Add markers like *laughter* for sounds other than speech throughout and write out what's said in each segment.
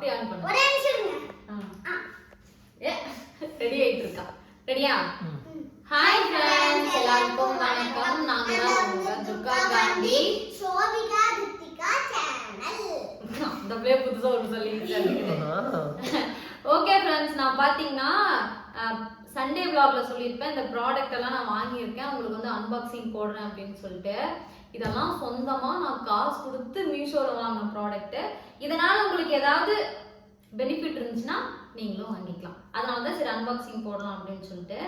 அப்படியே ஆன் பண்ணு ஒரே நிமிஷம். ஏ ரெடி ஆயிட்டு இருக்கா? ரெடியா. ஹாய் ஃப்ரெண்ட்ஸ் எல்லாருக்கும் வணக்கம். நாங்க தான் உங்க துர்கா காந்தி. சோபிகா ரித்திகா சேனல் அந்த பேர் புதுசா ஒரு சொல்லி ஆ. ஓகே ஃப்ரெண்ட்ஸ் நான் பார்த்தீங்கன்னா சண்டே vlogல சொல்லியிருப்பேன். இந்த ப்ராடக்ட் எல்லாம் நான் வாங்கியிருக்கேன். உங்களுக்கு வந்து அன்பாக்சிங் போடுறேன் அப்படின்னு சொல்லிட்டு. இதெல்லாம் சொந்தமா நான் காசு கொடுத்து மீஷோல வாங்கின ப்ராடக்ட் இதனால உங்களுக்கு ஏதாவது பெனிஃபிட் இருந்துச்சுன்னா நீங்களும் வாங்கிக்கலாம். அதனால தான் சரி அன்பாக்சிங் போடலாம் அப்படின்னு சொல்லிட்டு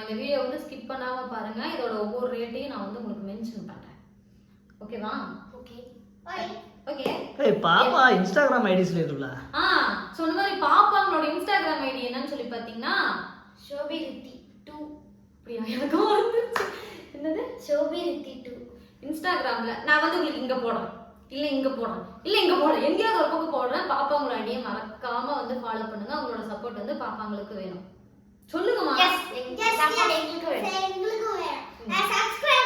இந்த வீடியோ வந்து ஸ்கிப் பண்ணாம பாருங்க. இதோட ஒவ்வொரு ரேட்டையும் நான் வந்து உங்களுக்கு மென்ஷன் பண்றேன். ஓகேவா ஓகே ஓகே பாப்பா இன்ஸ்டாகிராம் ஐடி சொல்லிருக்கல ஆ சொன்ன மாதிரி பாப்பாங்களோட இன்ஸ்டாகிராம் ஐடி என்னன்னு சொல்லி பார்த்தீங்கன்னா சோபி ரித்தி 2 அப்படியா? எனக்கும் என்னது? சோபி ரித்தி 2 இன்ஸ்டாகிராம்ல நான் வந்து உங்களுக்கு இங்க போடுறேன் இல்ல இங்க போடுறேன் இல்ல இங்க போடுறேன் எங்கேயாவது ஒரு பக்கம் போடுறேன் பாப்பாங்களோட ஐடியை மறக்காம வந்து ஃபாலோ பண்ணுங்க. அவங்களோட சப்போர்ட் வந்து பாப்பாங்களுக்கு வேணும். சொல்லுங்கம்மா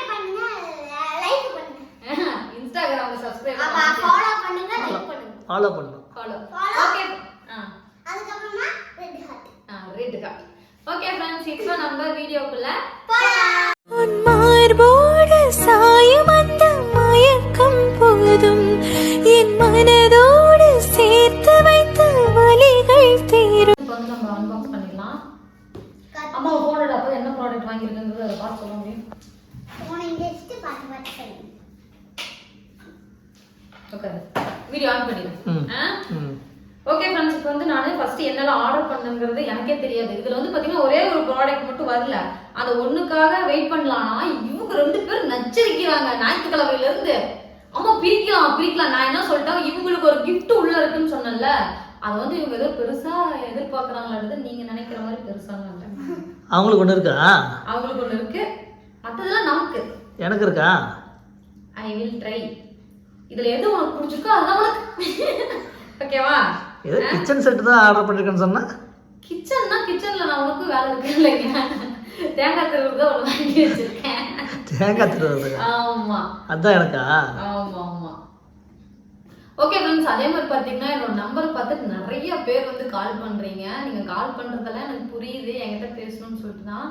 பண்ணுங்க பண்ணுங்க. இன்ஸ்டாகிராம்ல சப்ஸ்கிரைப் ஃபாலோ பண்ணுங்க. லைக் பண்ணுங்க ஃபாலோ பண்ணும் ஃபாலோ Follow. ஓகே ஆ. அதுக்கப்புறமா ரெட் ஹார்ட் ஆ ரெட் ஓகே ஃப்ரெண்ட்ஸ் இப்போ நம்ம வீடியோக்குள்ள போலாம். மார்போடு சாயும் மட்டும் வரல. அந்த ஒண்ணுக்காக வெயிட் பண்ணலாம்னா இவங்க ரெண்டு பேரும் நச்சரிக்கிறாங்க ஞாயிற்றுக்கிழமையில இருந்து அம்மா பிரிக்கலாம் பிரிக்கலாம். நான் என்ன சொல்லிட்டேன்? இவங்களுக்கு ஒரு gift உள்ள இருக்குன்னு சொன்னேன்ல. அதை வந்து இவங்க ஏதோ பெருசா எதிர்பார்க்கறாங்களான்றது நீங்க நினைக்கிற மாதிரி இல்லை அவங்களுக்கு ஒன்று இருக்கா? அவங்களுக்கு ஒண்ணு இருக்கு. மத்ததெல்லாம் நமக்கு. எனக்கு இருக்கா? ஐ வில் ட்ரை இதுல எது உனக்கு பிடிச்சிருக்கோ அதுதான் உனக்கு. *laughs* ஓகேவா ஏதோ கிச்சன் செட்டு தான் ஆர்டர் பண்ணிருக்கேன்னு சொன்னா? கிச்சன்னா கிச்சன்ல நான் உனக்கு வேலை இருக்கு இல்லைங்க. தேங்காய் திருவுறது ஒன்று வாங்கி வச்சிருக்கேன். தேங்காய் திருவுறது ஆமா. அதான் எனக்கா? ஆமா ஆமா. ஓகே ஃப்ரெண்ட்ஸ் அதே மாதிரி பார்த்தீங்கன்னா என்னோட நம்பர் பார்த்துட்டு நிறைய பேர் வந்து கால் பண்றீங்க. நீங்க கால் பண்றதெல்லாம் எனக்கு புரியுது என்கிட்ட பேசணும்னு சொல்லிட்டு தான்.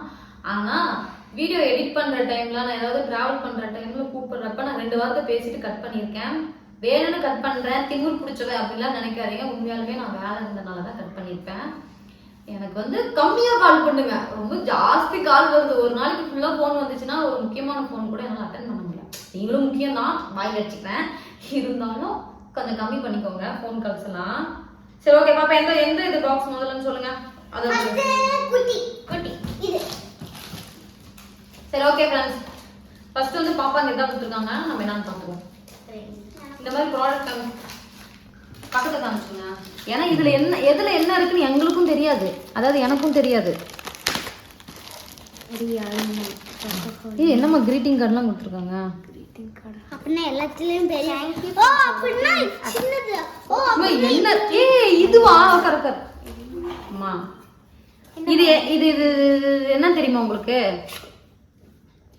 ஆனா வீடியோ எடிட் பண்ற டைம்ல நான் ஏதாவது டிராவல் பண்ற டைம்ல கூப்பிடுறப்ப நான் ரெண்டு வாரத்தை பேசிட்டு கட் பண்ணியிருக்கேன். வேணும்னு கட் பண்றேன் திமிர் பிடிச்சவ அப்படிலாம் நினைக்காதீங்க. உண்மையாலுமே நான் வேலை இருந்தனால தான் கட் பண்ணியிருப்பேன் எனக்கு வந்து கம்மியா கால் பண்ணுங்க. ரொம்ப ஜாஸ்தி கால் வருது. ஒரு நாளைக்கு ஃபுல்லா ஃபோன் வந்துச்சுன்னா ஒரு முக்கியமான ஃபோன் கூட என்னால் அட்டன் பண்ண முடியல. நீங்களும் முக்கியம் தான் வாயில் அடிச்சுக்கிறேன் இருந்தாலும் கொஞ்சம் கம்மி பண்ணிக்கோங்க ஃபோன் கால்ஸ் எல்லாம். சரி ஓகே பாப்பா எந்த எந்த இது பாக்ஸ் முதல்லன்னு சொல்லுங்க. அது குட்டி குட்டி இது. சரி ஓகே ஃப்ரெண்ட்ஸ் ஃபர்ஸ்ட் வந்து பாப்பா இங்க தான் கொடுத்துருக்காங்க. நம்ம என்னன்னு பார்த்துருவோம் இந்த மாதிரி ப்ராடக்ட் பக்கத்துல காமிச்சுங்க ஏன்னா இதுல என்ன எதுல என்ன இருக்குன்னு எங்களுக்கும் தெரியாது. அதாவது எனக்கும் தெரியாது. ஏய் என்னம்மா கிரீட்டிங் கார்டுலாம் கொடுத்துருக்காங்க? அப்படின்னா எல்லாத்துலயும் பெரிய ஓ அப்படின்னா சின்னது. ஓ அம்மா, என்ன? ஏய் இதுவா? கரெக்ட் அம்மா. இது இது இது என்ன தெரியுமா உங்களுக்கு?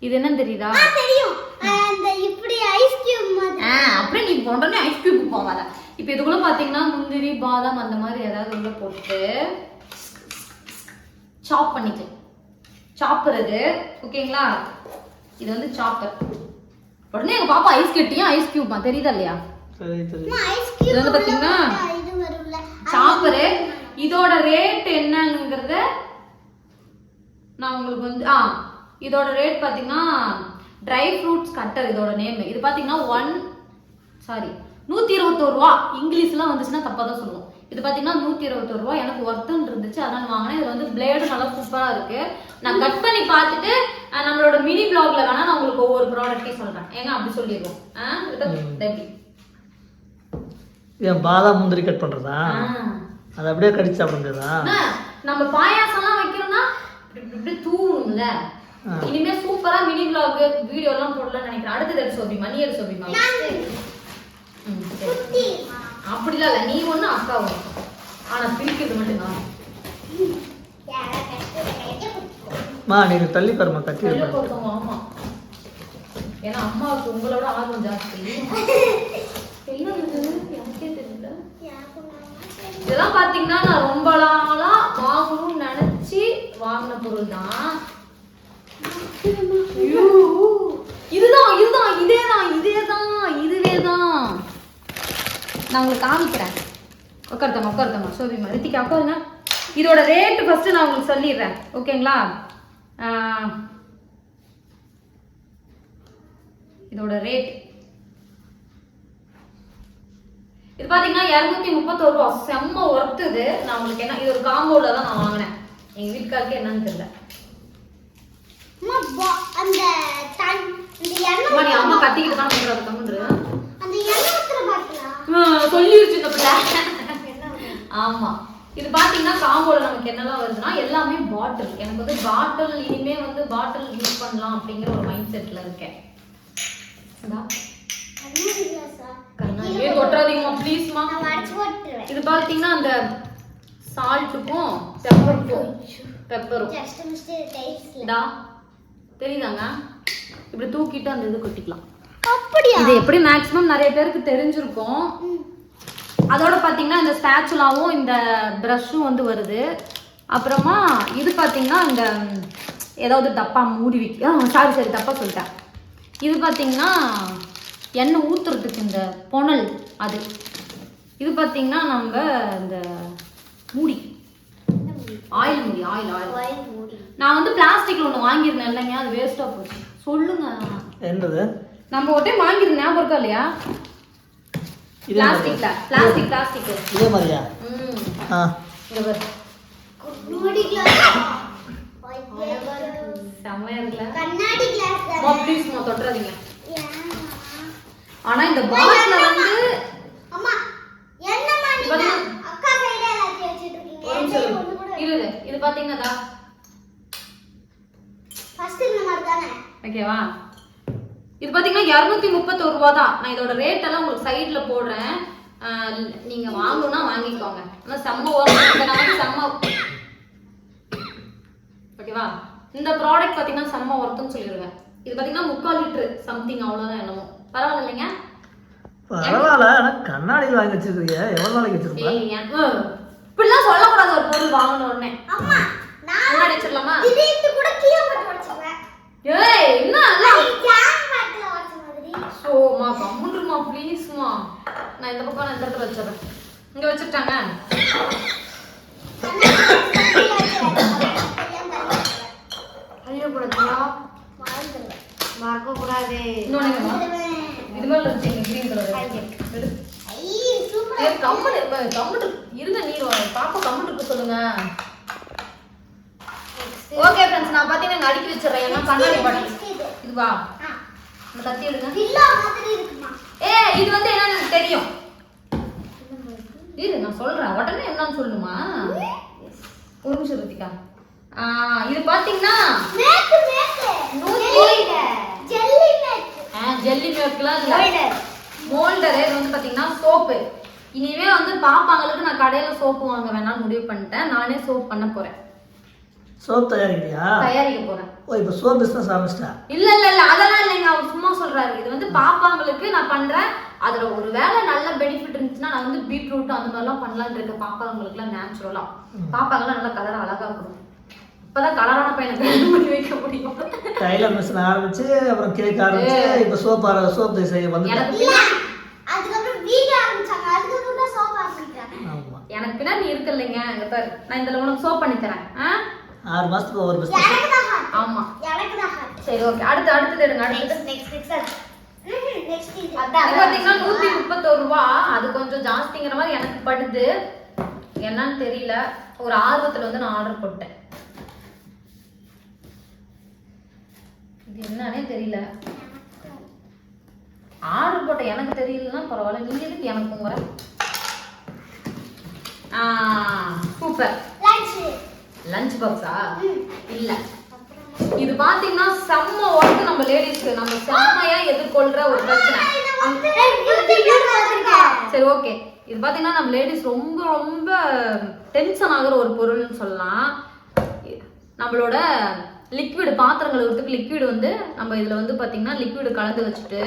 இது என்னன்னு தெரியுதா? ஆ, தெரியும். அந்த இப்படி ஐஸ் கியூப் மாதிரி. ஆ அப்படியே நீ உடனே ஐஸ் கியூப் போகாத. இப்போ இதுக்குள்ள பாத்தீங்கன்னா முந்திரி பாதாம் அந்த மாதிரி ஏதாவது உள்ள போட்டு சாப் பண்ணிக்கலாம். சாப்பர் இது ஓகேங்களா? இது வந்து சாப்பர் உடனே எங்க பாப்பா ஐஸ் கட்டியும் ஐஸ் கியூப்பா தெரியுதா இல்லையா? சரி சரி ஐஸ் இது கியூப் வந்து பாத்தீங்கன்னா இது வரும்ல. சாப்பரு இதோட ரேட் என்னங்கிறத நான் உங்களுக்கு வந்து ஆ இதோட ரேட் பார்த்தீங்கன்னா ட்ரை ஃப்ரூட்ஸ் கட்டர் இதோட நேம் இது பார்த்தீங்கன்னா ஒன் சாரி நூற்றி இருபத்தோரு ரூபா. இங்கிலீஷ்லாம் வந்துச்சுன்னா தப்பாக தான் சொல்லுவோம். இது பார்த்தீங்கன்னா நூற்றி இருபத்தோரு ரூபா. எனக்கு ஒர்த்துன்னு இருந்துச்சு. அதனால வாங்கினேன். இது வந்து பிளேடு நல்லா சூப்பராக இருக்கு. நான் கட் பண்ணி பார்த்துட்டு நம்மளோட மினி பிளாக்ல வேணா நான் உங்களுக்கு ஒவ்வொரு ப்ராடக்ட்டையும் சொல்றேன். ஏங்க அப்படி சொல்லிடுவோம் ஏன் பாதாம் முந்திரி கட் பண்றதா. அதை அப்படியே கடிச்சு சாப்பிட முடியாதா அண்ணா, நம்ம பாயாசம்லாம் வைக்கிறோம்னா இப்படி ஆ. இனிமே சூப்பரா மினி vlog வீடியோ எல்லாம் போடலாம்னு நினைக்கிறேன். அடுத்தது எடு சோபி மணி அப்படிலாம் இல்ல. நீ ஒண்ணு அக்கா ஒண்ணு. ஆனா பிரிக்கிறது மட்டும் நான் யாரா கட்டி மா நீங்க தள்ளி பாருமா கட்டி ஆமா. ஏன்னா அம்மாவுக்கு உங்களோட ஆர்வம் ஜாஸ்தி. இது? இதெல்லாம் பாத்தீங்கன்னா நான் ரொம்ப நாளா வாங்கணும்னு நினைச்சு வாங்கின பொருள் தான். ஐயோ, இதுதான் இதுதான் இதேதான் இதேதான் இதுவே தான் நான் உங்களுக்கு காமிக்கிறேன். உட்காருத்தம்மா உட்காருத்தம்மா சோபிமா ரித்திகா உட்காருங்க இதோட ரேட்டு ஃபர்ஸ்ட் நான் உங்களுக்கு சொல்லிடுறேன். ஓகேங்களா? இதோட ரேட் இது பாத்தீங்கன்னா இரநூத்தி முப்பத்தோரு ரூபா. செம்ம ஒர்த்து இது. நான் உங்களுக்கு என்ன இது ஒரு காம்போல தான் நான் வாங்கினேன். எங்க வீட்டுக்காருக்கு என்னன்னு தெரியல. அம்மா, பா- அந்த தன்- இந்த எண்ணெய் அம்மா, நீ ஊத்துற அம்மா பா- கத்திக்கிட்டு தான் பண்றது கம்முன்று அந்த எண்ணெய் ஊத்துற சொல்லிருச்சு இந்த பிள்ளை எண்ணெய் ஊத்துற. ஆமா இது பாத்தீங்கன்னா காம்போல நமக்கு என்னெல்லாம் வருதுன்னா எல்லாமே பாட்டில் எனக்கு வந்து பாட்டில் இனிமே வந்து பாட்டில் யூஸ் பண்ணலாம் அப்படிங்கிற ஒரு மைண்ட் செட்ல இருக்கேன் இந்தா, கண்ணாடி glass-ஆ? கண்ணாடி ஏ தொட்டுறாதீங்கம்மா ப்ளீஸ்மா. இது பாத்தீங்கன்னா அந்த சால்ட்டுக்கும் பெப்பருக்கும் பெப்பரும் தெரியுதாங்க இப்படி தூக்கிட்டு அந்த இது கொட்டிக்கலாம்? இது எப்படி மேக்ஸிமம் நிறைய பேருக்கு தெரிஞ்சிருக்கும். அதோட பார்த்தீங்கன்னா இந்த ஸ்பேச்சுலாவும் இந்த ப்ரஷ்ஷும் வந்து வருது. அப்புறமா இது பார்த்தீங்கன்னா இந்த ஏதாவது டப்பா மூடி வைக்க சாரி சாரி தப்பா சொல்லிட்டேன். இது பார்த்தீங்கன்னா எண்ணெய் ஊற்றுறதுக்கு இந்த புனல் அது. இது பார்த்தீங்கன்னா நம்ம இந்த மூடி. ஆயில் மூடி? Oil oil. நான் வந்து பிளாஸ்டிக்ல ஒன்று வாங்கியிருந்தேன் இல்லைங்க அது வேஸ்ட்டாக போச்சு. சொல்லுங்க. என்னது? நம்ம ஒரு டைம் வாங்கியிருந்தேன் ஞாபகம் இருக்கா இல்லையா? பிளாஸ்டிக்ல பிளாஸ்டிக் பிளாஸ்டிக் இதே மாதிரியா ம் ஆ பாரு கண்ணாடி? செம்மையா கண்ணாடி? அம்மா ப்ளீஸ் மா? ஆனா இந்த பாட்டில வந்து அம்மா, என்னம்மா நீங்க? அக்கா வச்சிட்டு இருக்கீங்க. இது பாத்தீங்கன்னா மாதிரி தானே? ஓகேவா இது பாத்தீங்கன்னா இரநூத்தி முப்பத்தோரு ரூபா தான் நான் இதோட ரேட் எல்லாம் உங்களுக்கு சைட்ல போடுறேன். நீங்க வாங்கணும்னா வாங்கிக்கோங்க. ஆனா செம்ம நமக்கு செம்ம ஓகேவா இந்த ப்ராடக்ட் பாத்தீங்கன்னா செம்ம ஒர்த்துன்னு சொல்லிடுவேன். இது பாத்தீங்கன்னா முக்கால் லிட்டரு சம்திங் அவ்வளவுதான் என்னமோ. பரவாயில்ல இல்லைங்க பரவாயில்ல ஆனால் கண்ணாடியில் வாங்கி வச்சிருக்கீங்க. எவ்வளோ நாளைக்கு அஹ், இப்படிலாம் சொல்லக்கூடாது ஒரு பொருள் வாங்கணும் உடனே. அம்மா, நான் வச்சிடலாமா திடீர்னு கூட கீழே போட்டு. ஏய் என்ன. ஷோமா கம்முன்றுமா ப்ளீஸ்மா நான் இந்த பக்கம் நான் இந்த இடத்துல வச்சிடுறேன் இங்க வச்சுட்டாங்க கண்ணாடி glass கீழே வச்சு வைக்கலாம். தெரியாம தள்ளி வச்சிருவேன். ஐயோ கூடாதுயா மறந்துடுவேன். மறக்கக்கூடாது இன்னொன்னு என்னம்மா? மறந்துடுவேன். இது இருந்துச்சு எங்க கிரீன் கலர் இருக்கு. இருப்ப- கம்முனு இருங்க நீர். பாப்பா கம்முனு இருக்க சொல்லுங்க ஓகே ஃப்ரெண்ட்ஸ் நான் பாத்தீங்கன்னா இங்க அடுக்கி வச்சிடுறேன். ஏன்னா கண்ணாடி இது. இதுவா? இந்த கத்தி எடுங்க? ஏ இது வந்து என்னன்னு தெரியும். இரு நான் சொல்றேன். உடனே என்னன்னு சொல்லுமா ஒரு நிமிஷம் ருத்திகா. ஆ, இது பாத்தீங்கன்னா ஜெல்லி மேக்கு. ஜெல்லி மில்க்லாம் இல்ல. மோல்டர் இது வந்து பாத்தீங்கன்னா சோப்பு. இனிமே வந்து பாப்பாங்களுக்கு நான் கடையில சோப்பு வாங்க வேணாம்னு முடிவு பண்ணிட்டேன். நானே சோப் பண்ண போறேன். சோப் தயாரிக்கிறியா? தயாரிக்க போறேன். ஓ இப்போ சோப் பிஸ்னஸ் ஆரம்பிச்சிட்டேன் இல்ல இல்ல இல்ல அதெல்லாம் இல்லைங்க. அவர் சும்மா சொல்றாரு. இது வந்து பாப்பாங்களுக்கு நான் பண்றேன். அதுல ஒரு வேளை நல்ல பெனிஃபிட் இருந்துச்சுன்னா நான் வந்து பீட்ரூட் அந்த மாதிரிலாம் பண்ணலாம்னு இருக்கேன். பாப்பாங்களுக்கு எல்லாம் நேச்சுரலா பாப்பாங்கலாம் நல்லா கலர் அழகா இருக்கணும் இப்பதான் கலரான பையனை கல்யாணம் பண்ணி வைக்க முடியும். டைலர் மிஷின் ஆரம்பிச்சு அப்புறம் கேக் ஆரம்பிச்சு இப்போ சோப் ஆர சோப் செய்ய வந்து அதுக்கப்புறம் வீடியோ ஆரம்பிச்சாங்க. அதுக்கப்புறம் தான் சோப் ஆரம்பிக்கிறாங்க எனக்கு பின்னாடி இருக்கு இல்லைங்க நான் இந்த உனக்கு சோப் பண்ணி தரேன் ஆ? ஆறு மாதத்துக்கு ஒவ்வொரு தான் hot. ஆமா. எனக்கு தான். சரி ஓகே அடுத்து அடுத்தது எடுங்க அடுத்தது. இது. பாத்தீங்கன்னா நூத்தி முப்பத்தோரு ரூபா. அது கொஞ்சம் ஜாஸ்திங்கிற மாதிரி எனக்கு படுது. என்னன்னு தெரியல. ஒரு ஆர்வத்துல வந்து நான் ஆர்டர் போட்டேன். இது என்னன்னே தெரியல. ஆர்டர் போட்ட எனக்கு தெரியலன்னா பரவாயில்ல. நீங்க எதுக்கு எனக்கு வர சூப்பர். லஞ்ச் பாக்ஸா இல்ல. இது பாத்தீங்கன்னா செம்ம ஒர்க் நம்ம லேடிஸ்க்கு நம்ம செம்மையா எதிர்கொள்ற ஒரு பிரச்சனை. சரி ஓகே இது பாத்தீங்கன்னா நம்ம லேடிஸ் ரொம்ப ரொம்ப டென்ஷன் ஆகுற ஒரு பொருள்னு சொல்லலாம். நம்மளோட லிக்விட் பாத்திரம் கழுவுறதுக்கு லிக்விட் வந்து நம்ம இதில் வந்து பார்த்தீங்கன்னா லிக்விடு கலந்து வச்சுட்டு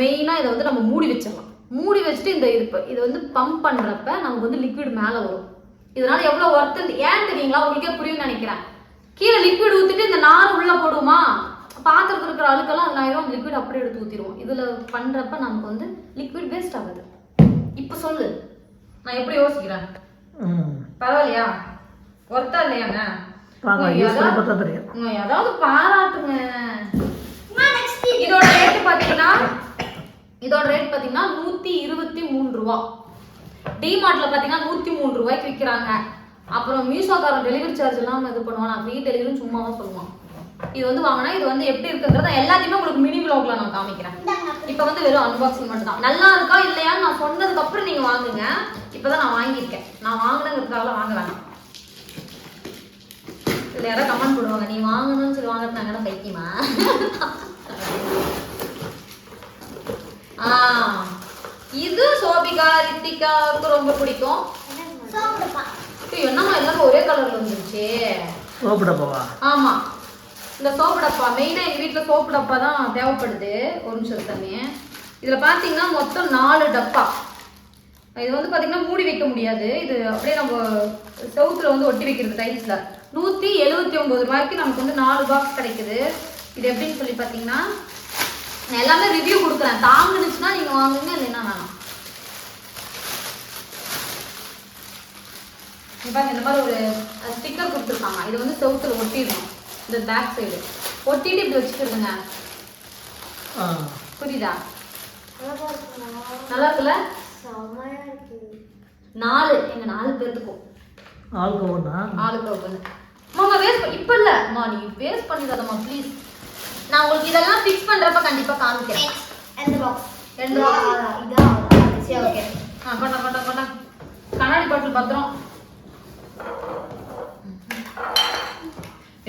மெயினாக இதை வந்து நம்ம மூடி வச்சிடலாம். மூடி வச்சுட்டு இந்த இது இது வந்து பம்ப் பண்ணுறப்ப நமக்கு வந்து லிக்விட் மேலே வரும். இதனால எவ்வளோ ஒர்த்து ஏன் தெரியுங்களா? உங்களுக்கே புரியும்னு நினைக்கிறேன். கீழே லிக்விட் ஊற்றிட்டு இந்த நார் உள்ள போடுவோமா? பாத்திரத்தில் இருக்கிற அழுக்கெல்லாம் அதில் அந்த லிக்விட் அப்படியே எடுத்து ஊற்றிடுவோம் இதில் பண்ணுறப்ப நமக்கு வந்து லிக்விட் வேஸ்ட் ஆகுது. இப்போ சொல்லு. நான் எப்படி யோசிக்கிறேன்? பரவாயில்லையா? ஒர்த்தா இல்லையாங்க ஏதாவது- பாராட்டுங்க. இதோட ரேட் பாத்தீங்கன்னா இதோட ரேட் பாத்தீங்கன்னா நூத்தி இருபத்தி மூணு ரூபா. டிமார்ட்ல பாத்தீங்கன்னா நூத்தி மூணு ரூபாய்க்கு விற்கிறாங்க அப்புறம் மீஷோக்காரன் டெலிவரி சார்ஜ் எல்லாம் இது பண்ணுவான். நான் ஃப்ரீ டெலிவரின்னு சும்மாவா சொல்லுவான். இது வந்து வாங்கினா இது வந்து எப்படி இருக்குங்கிறத எல்லாத்தையுமே உங்களுக்கு மினி vlogல நான் காமிக்கிறேன். இப்போ வந்து வெறும் அன்பாக்சிங் மட்டும் தான் நல்லா இருக்கா இல்லையான்னு நான் சொன்னதுக்கு அப்புறம் நீங்க வாங்குங்க. இப்பதான் நான் வாங்கியிருக்கேன். நான் வாங்கினதுக்காக வாங்க வேணாம். இதுல யாராவது கமெண்ட் போடுவாங்க நீ வாங்கணும்னு சொல்லி வாங்குறது என்ன பைக்கியமா ஆ. இது சோபிகா ரித்திகாவுக்கு ரொம்ப பிடிக்கும். என்னம்மா எல்லாரும் ஒரே கலர்ல வந்துருச்சு. சோப்பு டப்பாவா ஆமா. இந்த சோப்பு டப்பா மெயினா எங்க வீட்ல சோப்பு டப்பா தான் தேவைப்படுது. ஒரு நிமிஷம் தண்ணி இதுல பாத்தீங்கன்னா மொத்தம் நாலு டப்பா. இது வந்து பாத்தீங்கன்னா மூடி வைக்க முடியாது. இது அப்படியே நம்ம செவுத்துல வந்து ஒட்டி வைக்கிறது டைல்ஸ்ல நூத்தி எழுபத்தி ஒன்பது ரூபாய்க்கு நமக்கு வந்து நாலு பாக்ஸ் கிடைக்குது. இது எப்படின்னு சொல்லி பாத்தீங்கன்னா நான் எல்லாமே ரிவ்யூ கொடுக்குறேன். தாங்குனுச்சுன்னா நீங்க வாங்குங்க இல்லைன்னா வேணாம். பாருங்க இந்த மாதிரி ஒரு ஸ்டிக்கர் கொடுத்துருக்காங்க. இது வந்து செவுத்துல ஒட்டிடணும். இந்த பேக் சைடு ஒட்டிட்டு இப்படி வச்சுக்கிடுங்க ஆ. புரியுதா? நல்லா இருக்குல்ல? செமையா இருக்கு. நாலு. எங்க நாலு பேர்த்துக்கும் ஆளுக்கு ஒன்றா ஆளுக்கு ஒவ்வொன்று மாமா வேஸ்ட் இப்ப இல்ல. அம்மா நீ வேஸ்ட் பண்ணிடாதம்மா ப்ளீஸ் நான் உங்களுக்கு இதெல்லாம் ஃபிக்ஸ் பண்றப்ப கண்டிப்பா காமிக்கிறேன். அந்த பாக்ஸ் ரெண்டு இதா சரி ஓகே ஆ கொண்டா கொண்டா கொண்டா கண்ணாடி பாட்டில் பத்திரம்.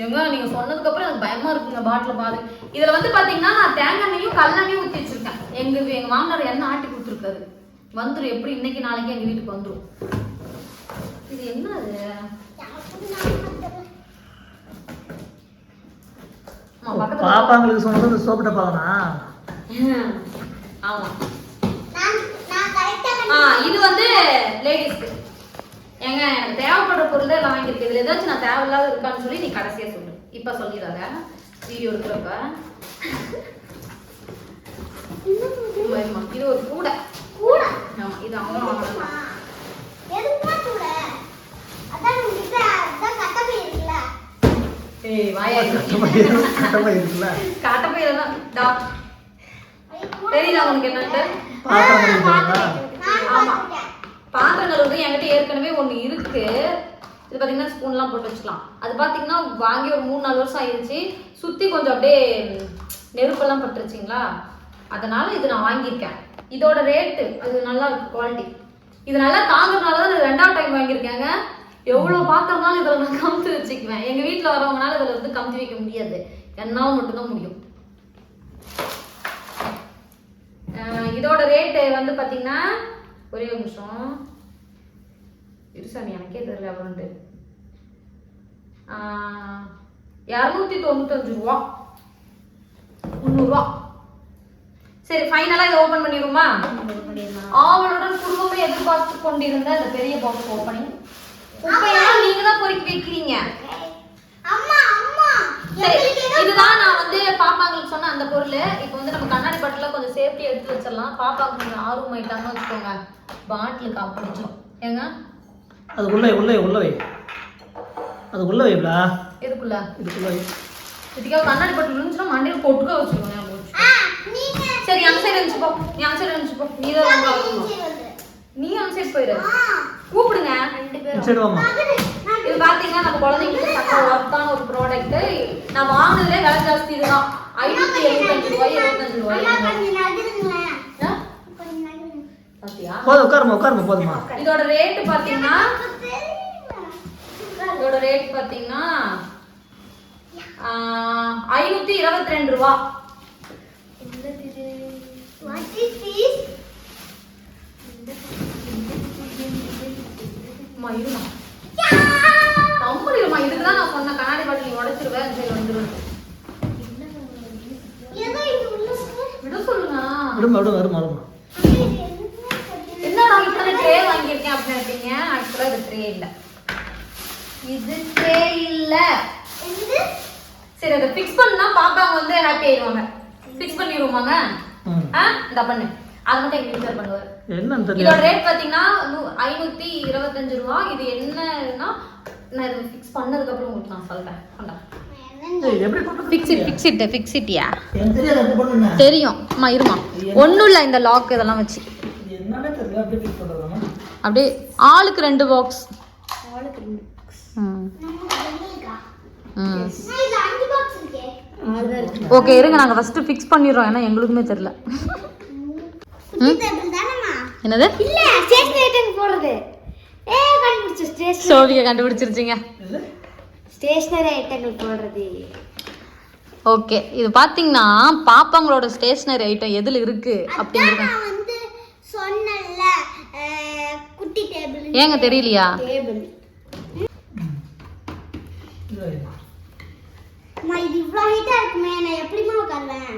ஏங்க நீங்க சொன்னதுக்கு அப்புறம் எனக்கு பயமா இருக்குங்க பாட்டில் பாரு. இதுல வந்து பாத்தீங்கன்னா நான் தேங்காய் கல்லெண்ணையும் ஊத்தி வச்சிருக்கேன். எங்க எங்க மாமனார் எண்ணெய் ஆட்டி கொடுத்துருக்காரு. வந்துரும் எப்படி இன்னைக்கு நாளைக்கு எங்க வீட்டுக்கு வந்துரும். இது என்ன அது அம்மா, பக்கத்துல பாப்பாங்களுக்கு சொன்னது இந்த சோப்பு டப்பாவனா ஆமா. நான் நான் கரெக்டா ஆ இது வந்து லேடிஸ்க்கு ஏங்க எனக்கு தேவைப்படுற பொருள் தான் எல்லாம் வாங்கியிருக்கு. இதுல ஏதாச்சும் நான் தேவையில்லாத இருக்கான்னு சொல்லி நீ கடைசியா சொல்லு. இப்ப சொல்லிடாத வீடியோ எடுக்கிறப்ப. வருமா, இது ஒரு கூடை. கூட? ஆமா இது அவங்க வாங்கினது எதுக்குமா கூட அதான் உங்ககிட்ட அதான் கட்டப்பை இருக்குல்ல ஏய் வாயா கட்டமா இருக்கு கட்டமா இருக்குல்ல காட்டப்பையில தான் டா ஐயோ, கூட தெரியுதா உனக்கு என்னன்ட்டு? ஆமா. பாத்திரம் கழுவுறது என்கிட்ட ஏற்கனவே ஒண்ணு இருக்கு. இது பாத்தீங்கன்னா ஸ்பூன்லாம் போட்டு வச்சுக்கலாம். அது பாத்தீங்கன்னா வாங்கி ஒரு மூணு நாலு வருஷம் ஆயிருச்சு. சுத்தி கொஞ்சம் அப்படியே நெருப்பெல்லாம் பட்டுருச்சுங்களா? அதனால இது நான் வாங்கியிருக்கேன். இதோட ரேட்டு அது நல்லா இருக்கு குவாலிட்டி இது நல்லா தாங்குறதுனால தான் ரெண்டாவது டைம் வாங்கியிருக்கேங்க. எவ்வளவு பாத்திரம்னாலும் இதில் நான் கமுத்து வச்சுக்குவேன். எங்க வீட்டில் வரவங்கனால இதில் வந்து கமுத்தி வைக்க முடியாது. என்னால் மட்டும்தான் முடியும். இதோட ரேட்டு வந்து பாத்தீங்கன்னா ஒரே நிமிஷம். இருசாமி எனக்கே தெரியல எவ்வளோண்டு இரநூத்தி தொண்ணூத்தஞ்சு ரூபா. முந்நூறுரூவா சரி ஃபைனலாக இதை ஓப்பன் பண்ணிடுமா ஆவலுடன் குடும்பமே எதிர்பார்த்து கொண்டிருந்த இந்த பெரிய பாக்ஸ் ஓப்பனிங் குப்பையெல்லாம் நீங்க தான் பொறுக்கி வைக்கிறீங்க. அம்மா அம்மா இதுதான் நான் வந்து பாப்பாங்களுக்கு சொன்ன அந்த பொருள். இப்போ வந்து நம்ம கண்ணாடி பாட்டில கொஞ்சம் சேஃப்டி எடுத்து வச்சிடலாம். பாப்பாக்கு கொஞ்சம் ஆர்வம் ஆயிட்டாங்கன்னு வச்சுக்கோங்க. பாட்டில் காப்பிடிச்சிடும் ஏங்க? அது உள்ளே உள்ளே உள்ள வை. அது உள்ள எதுக்குள்ள? இதுக்குள்ள வை. இதுக்காக கண்ணாடி பாட்டில் இருந்துச்சுன்னா மண்டையில் கொட்டுக்க வச்சுக்கோங்க. சரி அந்த சைடு இருந்துச்சு போ நீ அந்த சைடு இருந்துச்சு போ நீ தான் நீ அந்த சைடு போயிரு. கூப்பிடுங்க. ரெண்டு நான் இது பாத்தீங்கன்னா நம்ம குழந்தைங்களுக்கு சக்க ஒர்த்தான ஒரு ப்ராடக்ட் நான் வாங்குனதுலே விலை ஜாஸ்தி இதுதான். ஐநூத்தி எழுபத்தஞ்சு ரூபாய் எழுபத்தஞ்சு ரூபாய். போதும் உட்காருமா உட்காருமா போதுமா இதோட ரேட் பாத்தீங்கன்னா. இதோட ரேட் பாத்தீங்கன்னா ஐநூத்தி இருபத்தி ரெண்டு ரூபா What is this? அம்மா இருமா? கம்பெனிமா இதுக்கு தான் நான் சொன்ன கண்ணாடி பாட்டில் நீ உடைச்சிருவேன் சரி வந்துருவேன். விட சொல்லுங்க விடுமா விடுமா வருமா வருமா? அப்படியே இது. கேட்டீங்க ஆக்சுவலாக இது ட்ரே இல்லை. இது ட்ரே இல்லை. சரி அதை ஃபிக்ஸ் பண்ணா பாப்பாங்க வந்து ஹாப்பி ஆயிடுவாங்க. ஃபிக்ஸ் பண்ணிடுவோமாங்க. ஆ இந்த பண்ணு. அது மட்டும் எங்க வீட்டுல பண்ணுவாரு. என்னன்னு இதோட தெரியல ரேட் பாத்தீங்கன்னா நூ- ஐநூத்தி இருபத்தஞ்சு ரூபா. இது என்னன்னா நான் இது ஃபிக்ஸ் பண்ணதுக்கு அப்புறம் உங்களுக்கு நான் சொல்றேன். கொண்டா. தெரியும். அம்மா இருமா. ஒன்றும் இல்லை இந்த லாக் இதெல்லாம் வச்சு. தெரியல அப்படியே ஆளுக்கு ரெண்டு பாக்ஸ் ஓகே இருங்க நாங்க ஃபர்ஸ்ட் ஃபிக்ஸ் பண்ணிடுறோம். ஏன்னா எங்களுக்குமே தெரியல. தானேம்மா என்னது? இல்ல ஸ்டேஷனரி ஐட்டம் போடுறது. ஏ கண்டுபிடிச்சு ஸ்டேஷன் சோவியை கண்டுபிடிச்சிருச்சிங்க. ஸ்டேஷனரி ஐட்டங்கள் போடுறது. ஓகே இது பாத்தீங்கன்னா பாப்பாங்களோட ஸ்டேஷனரி ஐட்டம் எதுல இருக்கு அப்படிங்கிறது நான் வந்து சொன்னேன்ல அஹ், குட்டி டேபிள் ஏங்க தெரியலையா? டேபிள் இது இவ்வளோ ஹைட்டா இருக்குமே நான் எப்படிம்மா உட்காருவேன்?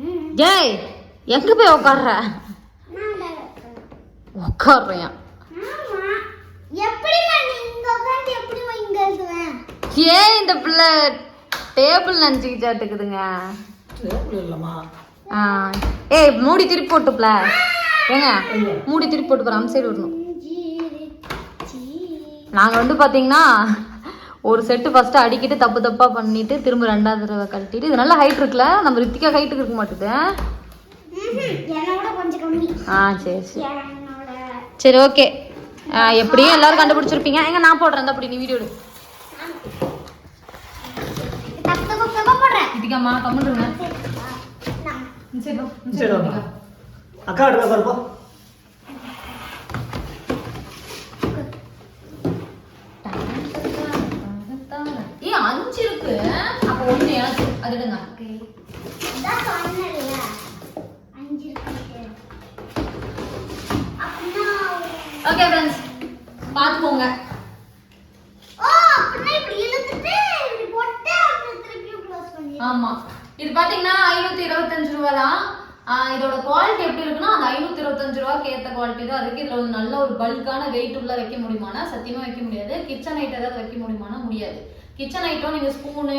ம். எங்க போய் இங்க எழுதுவேன் ஏன் இந்த பிள்ளை டேபிள் நினச்சிக்கிச்சாட்டுக்குதுங்க ஏய் மூடி திருப்பி போட்டுப்ல ஏங்க மூடி திருப்பி போட்டு போகிற சைடு வரணும் நாங்கள் வந்து பார்த்தீங்கன்னா ஒரு செட்டு ஃபஸ்ட்டு அடிக்கிட்டு தப்பு தப்பாக பண்ணிட்டு திரும்ப ரெண்டாவது தடவை கழட்டிட்டு இது நல்ல ஹைட் இருக்குல்ல? நம்ம ரித்திகா ஹைட்டுக்கு இருக்க மாட்டேது. ஆ சரி சரி. சரி ஓகே. எப்படியும் எல்லாரும் கண்டுபிடிச்சிருப்பீங்க. எங்க நான் போடுறேன் அப்படி நீ வீடியோ எடு. இதுக்காம்மா கம்முன்றுங்க சரி. அக்கா பாருப்பா அஞ்சு இருக்கு. அப்ப ஒண்ணு எனக்கு அது பண்ணி ஆமா. இது பாத்தீங்கன்னா ஐநூத்தி இருபத்தஞ்சு ரூபா தான் இதோட குவாலிட்டி எப்படி இருக்குன்னா அந்த ஐநூத்தி இருபத்தஞ்சு ரூபாய்க்கு ஏத்த குவாலிட்டி தான் இருக்கு. இதுல ஒரு நல்ல ஒரு பல்கான வெயிட் உள்ள வைக்க முடியுமானா சத்தியமா வைக்க முடியாது. கிச்சன் ஐட்டம் ஏதாவது வைக்க முடியுமானா முடியாது. கிச்சன் ஐட்டம் நீங்க ஸ்பூனு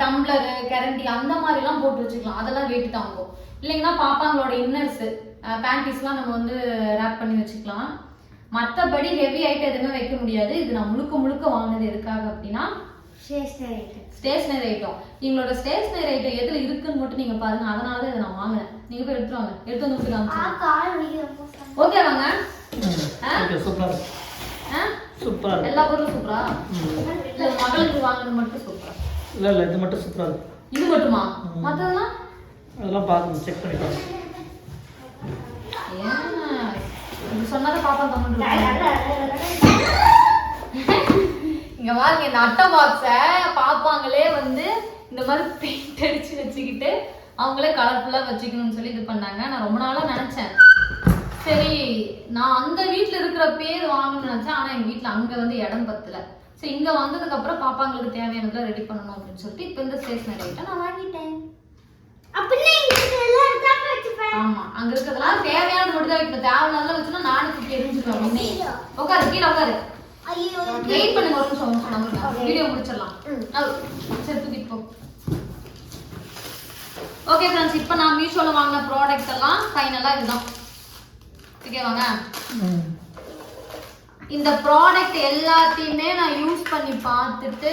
டம்ளரு கரண்டி அந்த மாதிரிலாம் போட்டு வச்சுக்கலாம். அதெல்லாம் வெயிட் தாங்கும். இல்லைங்கன்னா பாப்பாங்களோட இன்னர்ஸ் பேண்டிஸ்லாம் நம்ம வந்து ரேப் பண்ணி வச்சுக்கலாம். மற்றபடி ஹெவி ஐட்டம் எதுவுமே வைக்க முடியாது. இது நான் முழுக்க முழுக்க வாங்கினது எதுக்காக அப்படின்னா ஸ்டேஷனரி ஐட்டம் ஸ்டேஷனரி ஐட்டம் எங்களோட ஸ்டேஷனரி ஐட்டம் எதுல இருக்குன்னு மட்டும் நீங்க பாருங்க. அதனால தான் இதை நான் வாங்கினேன். நீங்க போய் எடுத்துட்டு வாங்க. எடுத்து வந்து வலிக்கிறப்போ ஓகே வாங்க. சூப்பரா எல்லா பொருளும் சூப்பரா. இல்ல மகளுக்கு வாங்கினது மட்டும் சூப்பரா இல்ல இல்ல இது மட்டும் சூப்பரா இருக்கு. இது மட்டுமா. மத்ததெல்லாம்? அதெல்லாம் பார்க்கணும் செக் பண்ணி பாருங்க ஏன்? சொன்னதை பாப்பா கமெண்ட் இங்க பாருங்க இந்த அட்டை பாக்ஸ பாப்பாங்களே வந்து இந்த மாதிரி பெயிண்ட் அடிச்சு வச்சுக்கிட்டு அவங்களே கலர்ஃபுல்லா வச்சுக்கணும்னு சொல்லி இது பண்ணாங்க. நான் ரொம்ப நாளா நினைச்சேன். சரி நான் அந்த வீட்ல இருக்கிற பேர் வாங்கணும்னு நினைச்சேன். ஆனா எங்க வீட்ல அங்க வந்து இடம் பத்தல. சரி இங்க வந்ததுக்கு அப்புறம் பாப்பாங்களுக்கு தேவையானதெல்லாம் ரெடி பண்ணணும் அப்படின்னு சொல்லிட்டு இப்போ இந்த ஸ்டேஷனரி ஐட்டம் நான் வாங்கிட்டேன். ஆமா அங்க இருக்கிறதெல்லாம் தேவையானது மட்டும் தான் தேவையில்லாத வச்சுன்னா நானும் தூக்கி எரிஞ்சுக்குவேன் உடனே உட்காரு கீழே உட்காரு. ஐயோ வெயிட் பண்ணுங்க ஒரு நிமிஷம் வீடியோ முடிச்சிடலாம். சரி தூக்கிட்டு போ. ஓகே ஃப்ரெண்ட்ஸ் இப்போ நான் மீஷோல வாங்கின ப்ராடக்ட் எல்லாம் ஃபைனலாக இதுதான். ஓகேவாங்க. இந்த ப்ராடக்ட் எல்லாத்தையுமே நான் யூஸ் பண்ணி பார்த்துட்டு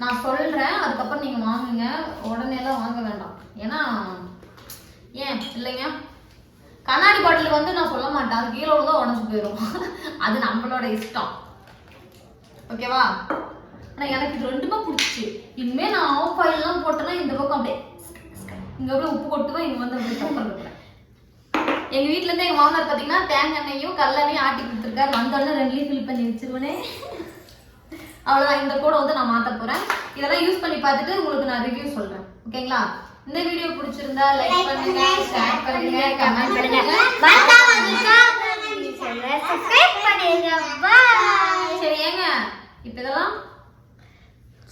நான் சொல்றேன் அதுக்கப்புறம் நீங்க வாங்குங்க. உடனேலாம் வாங்க வேண்டாம். ஏன்னா ஏன் இல்லைங்க கண்ணாடி பாட்டில் வந்து நான் சொல்ல மாட்டேன். அது கீழே தான் உடஞ்சு போயிடும் *laughs* அது நம்மளோட இஷ்டம். ஓகேவா? ஆனால் எனக்கு இது ரெண்டுமே பிடிச்சி இனிமேல் நான் ஆஃப் ஆயிலெலாம் போட்டேன்னா இந்த பக்கம் அப்படியே இங்கே அப்படியே உப்பு கொட்டுவேன் இங்கே வந்து அப்படியே கப்பல் எங்கள் வீட்டிலேருந்து எங்கள் இருந்து மாமனார் பார்த்தீங்கன்னா தேங்காய் எண்ணெயும் கல்லெண்ணையும் ஆட்டி கொடுத்துருக்காரு. வந்தோடனே ரெண்டுலேயும் ஃபில் பண்ணி வச்சிருவனே. அவ்வளவுதான். இந்த கூட வந்து நான் மாத்த போறேன். இதெல்லாம் யூஸ் பண்ணி பார்த்துட்டு உங்களுக்கு நான் ரிவ்யூ சொல்றேன். ஓகேங்களா? இந்த வீடியோ பிடிச்சிருந்தா லைக் பண்ணுங்க ஷேர் பண்ணுங்க கமெண்ட் பண்ணுங்க. சரி ஏங்க இப்ப இதெல்லாம்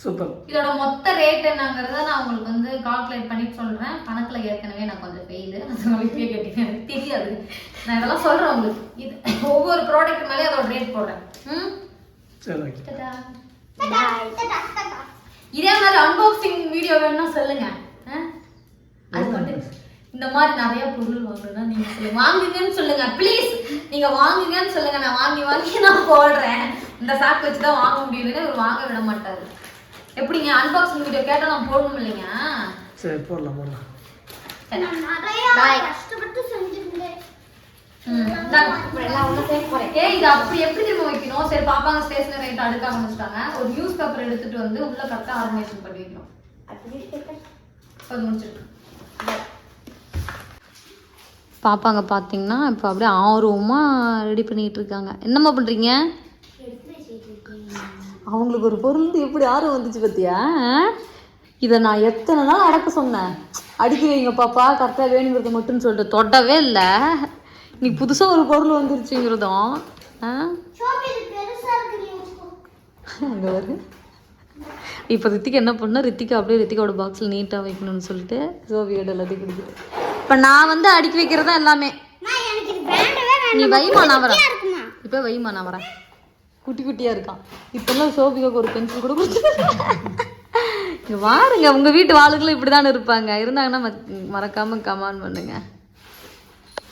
சூப்பர். இதோட மொத்த ரேட் என்னங்கிறத நான் உங்களுக்கு வந்து கால்குலேட் பண்ணி சொல்றேன். கணக்குல ஏற்கனவே நான் கொஞ்சம் ஃபெயிலு கேட்டீங்க. எனக்கு தெரியாது. நான் இதெல்லாம் சொல்றேன் உங்களுக்கு. இது ஒவ்வொரு ப்ராடக்ட் மேலே அதோட ரேட் போடுறேன். ம்? சரி ஓகே Ta-da. டாடா, டாடா, டாடா. இதே மாதிரி அன்பாக்சிங் வீடியோ வேணும்னா சொல்லுங்க. ஆ? அது வந்து இந்த மாதிரி நிறைய பொருள் வாங்கணும்னா நீங்க சொல்லுங்க. வாங்குங்கன்னு சொல்லுங்க. ப்ளீஸ் நீங்க வாங்குங்கன்னு சொல்லுங்க. நான் வாங்கி வாங்கி நான் போடுறேன். இந்த சாக்கு வச்சு தான் வாங்க முடியுதுன்னு இவர் வாங்க விட மாட்டாரு. எப்படிங்க? அன்பாக்சிங் வீடியோ கேட்டா நான் போடணும் இல்லைங்க? சரி போடலாம் போடலாம். நிறைய கஷ்டப்பட்டு செஞ்சிருந்தேன். இது அப்படி எப்படி திரும்ப வைக்கணும்? சரி பாப்பாங்க ஸ்டேஷனரி ரைட் அடுக்க ஆரம்பிச்சிட்டாங்க. ஒரு நியூஸ் பேப்பர் எடுத்துட்டு வந்து உள்ள கரெக்டாக ஆர்கனைசேஷன் பண்ணி வைக்கணும். அது முடிச்சிருக்கு பாப்பாங்க பார்த்தீங்கன்னா இப்போ அப்படியே ஆர்வமாக ரெடி பண்ணிட்டு இருக்காங்க. என்னம்மா பண்ணுறீங்க அவங்களுக்கு ஒரு பொருள் எப்படி ஆர்வம் வந்துச்சு பார்த்தியா இதை நான் எத்தனை நாள் அடக்க சொன்னேன். அடிக்க வைங்க பாப்பா கரெக்டாக வேணுங்கிறது மட்டும் சொல்லிட்டு. தொடவே இல்லை. நீ புதுசாக ஒரு பொருள் வந்துருச்சுங்கிறதும் அங்கே இப்போ ரித்திகா என்ன பண்ணா ரித்திகா அப்படியே ரித்திகாவோட பாக்ஸில் நீட்டாக வைக்கணும்னு சொல்லிட்டு சோபியோட எல்லாத்தையும் கொடுக்குது. இப்போ நான் வந்து அடுக்கி வைக்கிறது தான் எல்லாமே நீ வைமா நான் வரேன். இப்போ வைமா நான் வரேன். குட்டி குட்டியாக இருக்கான். இப்போல்லாம் சோபிகாவுக்கு ஒரு பென்சில் கூட கொடுத்து இங்கே வாருங்க உங்கள் வீட்டு வாளுகளும் இப்படி தானே இருப்பாங்க. இருந்தாங்கன்னா ம- மறக்காம கமெண்ட் பண்ணுங்க.